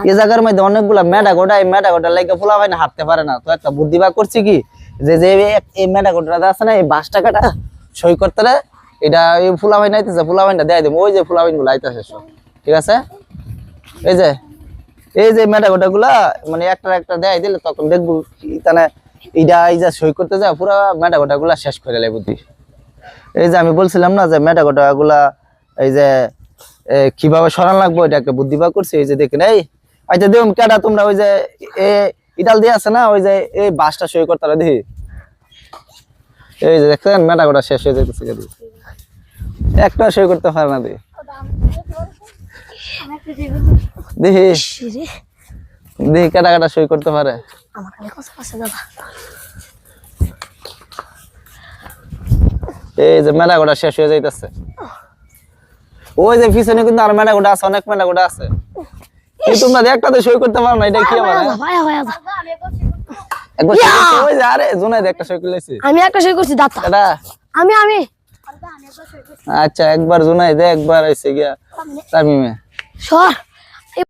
এই জায়গার মধ্যে অনেকগুলা মেডা গোটা এই মেডা গোটা লাগে ফুলা হয় না হাঁটতে পারে না। তো একটা বুদ্ধি বা করছি কি? যে যে এই- মেডা গোটাটা আছে না, এই বাঁশ টাকাটা সই করতে এটা এই ফুলা হয় নাইতেছে, ফুলা না দেয় দেবো, ওই যে ফুলা হয়গুলো আইতেছে সব। ঠিক আছে? এই যে এই যে মেডা গোটা গুলা মানে একটা একটা দেয় দিলে তখন দেখব তাহলে এইটা এই যে সই করতে যায়, পুরা মেডা গোটাগুলা শেষ করে লাই বুদ্ধি। এই যে আমি বলছিলাম না যে মেডা গোটাগুলা এই যে কীভাবে সরান লাগবো এটা একটা বুদ্ধি বা করছি, এই যে দেখেন, এই আচ্ছা দেখুন তোমরা ওই যে ইটাল দিয়ে আছে না ওই যে এই বাসটা সই করতে দেখি। এই যে দেখছেন মেটা গোটা শেষ হয়ে যেতেছে একটা সই করতে পারে না দেখি। দেখি। দেখি কেটা কেটা সই করতে পারে। এই যে মেলা গোটা শেষ হয়ে যাইতেছে। ওই যে পিছনে কিন্তু আর মেলা গোটা আছে অনেক মেলা গোটা আছে। তোমরা একটাতে সই করতে পারো না এটা কি আমার? একবার সই করছি, আরে জোনাই একটা সই করলেছি আমি একটা সই করছি দাদা এটা? আমি আমি। আচ্ছা একবার জোনাই দে একবার এসে গিয়া তামিমে। সর।